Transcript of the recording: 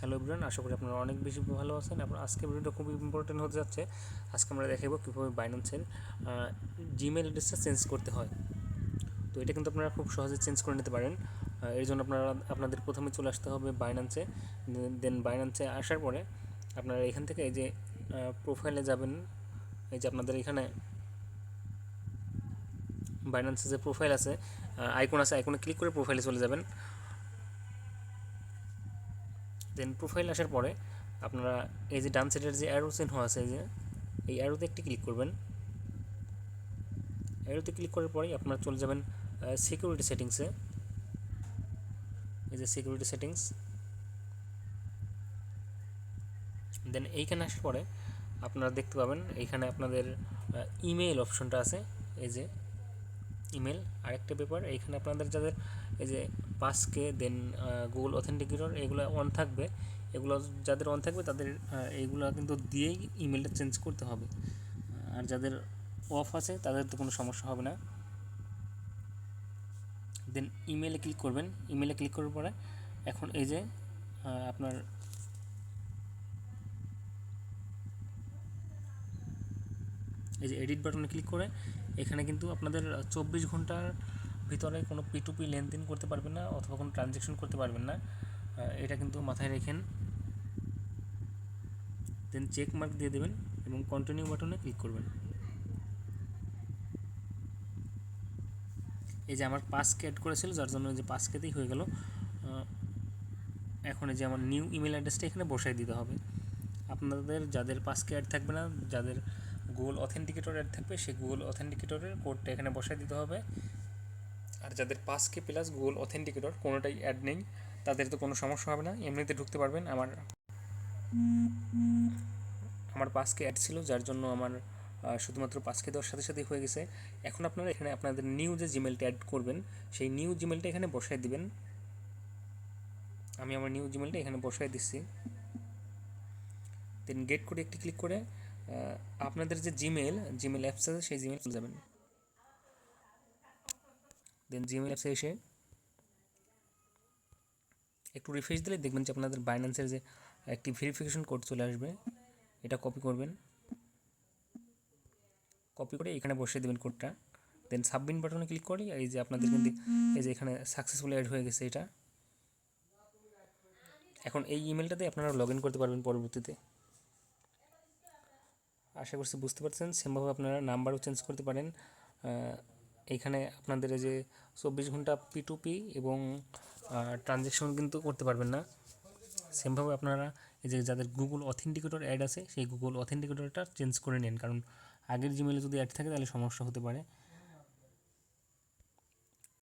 Hello everyone, আশা করি আপনারা অনেক বেশি ভালো আছেন। আপনার আজকে ভিডিওটা খুব ইম্পর্টেন্ট হতে যাচ্ছে। আজকে আমরা দেখাবো কীভাবে বাইন্যান্সের জিমেল অ্যাড্রেসটা চেঞ্জ করতে হয়। তো এটা কিন্তু আপনারা খুব সহজে চেঞ্জ করে নিতে পারেন। এর জন্য আপনারা, আপনাদের প্রথমে চলে আসতে হবে বাইন্যান্সে দেন বাইন্যান্সে আসার পরে আপনারা এখান থেকে এই যে প্রোফাইলে যাবেন। এই যে আপনাদের এখানে বাইন্যান্সে যে প্রোফাইল আছে আইকন আছে আইকনে ক্লিক করে প্রোফাইলে চলে যাবেন। দেন প্রোফাইল আসার পরে আপনারা এই যে ডান সাইডের যে অ্যারো চিহ্ন আছে, এই যে, এই অ্যারোতে একটি ক্লিক করবেন। অ্যারোতে ক্লিক করার পরেই আপনারা চলে যাবেন সিকিউরিটি সেটিংসে এই যে সিকিউরিটি সেটিংস দেন এইখানে আসার পরে আপনারা দেখতে পাবেন, এইখানে আপনাদের ইমেইল অপশনটা আছে। এই যে ইমেল আরেকটা পেপার এইখানে আপনাদের যাদের এই যে পাসকে দেন গুগল অথেন্টিকেটর এগুলো অন থাকবে। এগুলো যাদের অন থাকবে, তাদের এইগুলো কিন্তু দিয়েই ইমেলটা চেঞ্জ করতে হবে। আর যাদের অফ আছে, তাদের তো কোনো সমস্যা হবে না। দেন ইমেলে ক্লিক করবেন। ইমেলে ক্লিক করার পরে এখন এই যে আপনার এই যে এডিট বাটনে ক্লিক করে, এখানে কিন্তু আপনাদের চব্বিশ ঘণ্টার ভিতরে কোনো পি টু পি লেনদেন করতে পারবেন না অথবা কোনো ট্রানজ্যাকশন করতে পারবেন না। এটা কিন্তু মাথায় রেখেন। দেন চেক মার্ক দিয়ে দেবেন এবং কন্টিনিউ বাটনে ক্লিক করবেন। এই যে আমার পাসকে অ্যাড করেছিল, যার জন্য যে পাসকেতেই হয়ে গেল। এখন যে আমার নিউ ইমেল অ্যাড্রেসটা এখানে বসাই দিতে হবে। আপনাদের যাদের পাসকে অ্যাড থাকবে না, যাদের গুগল অথেন্টিকেটর অ্যাড থাকবে, সেই গুগল অথেন্টিকেটরের কোডটা এখানে বসাই দিতে হবে। আর যাদের পাঁচ পাসকে প্লাস গুগল অথেন্টিকেটর কোনোটাই অ্যাড নেই, তাদের তো কোনো সমস্যা হবে না। এমনিতে ঢুকতে পারবেন আমার আমার পাসকে অ্যাড ছিল, যার জন্য আমার শুধুমাত্র পাসকে দেওয়ার সাথে সাথেই হয়ে গেছে। এখন আপনারা এখানে আপনাদের নিউ যে জিমেলটা অ্যাড করবেন, সেই নিউ জিমেলটা এখানে বসাই দিবেন। আমি আমার নিউ জিমেলটা এখানে বসাই দিচ্ছি। দেন গেট করে একটি ক্লিক করে আপনাদের যে জিমেল জিমেল অ্যাপস আছে, সেই জিমেল চলে যাবেন। দেন জিমেল অ্যাপসে এসে একটু রিফ্রেশ দিলে দেখবেন যে আপনাদের বাইন্যান্সের যে একটি ভেরিফিকেশন কোড চলে আসবে, এটা কপি করবেন। কপি করে এখানে বসিয়ে দেবেন কোডটা দেন সাবমিট বাটনে ক্লিক করে এই যে আপনাদের কিন্তু এই যে এখানে সাকসেসফুল অ্যাড হয়ে গেছে এটা। এখন এই ইমেলটাতে আপনারা লগ ইন করতে পারবেন পরবর্তীতে। আশা করছি বুঝতে পারছেন। সেমভাবে আপনারা নাম্বারও চেঞ্জ করতে পারেন। আহ, এইখানে আপনাদের যে চব্বিশ ঘণ্টা পি টু পি এবং ট্রানজ্যাকশন কিন্তু করতে পারবেন না। সেমভাবে আপনারা এই যে যাদের গুগল অথেন্টিকেটর অ্যাড আছে সেই গুগল অথেন্টিকেটরটা চেঞ্জ করে নিন। কারণ আগের জিমেলে যদি অ্যাড থাকে তাহলে সমস্যা হতে পারে।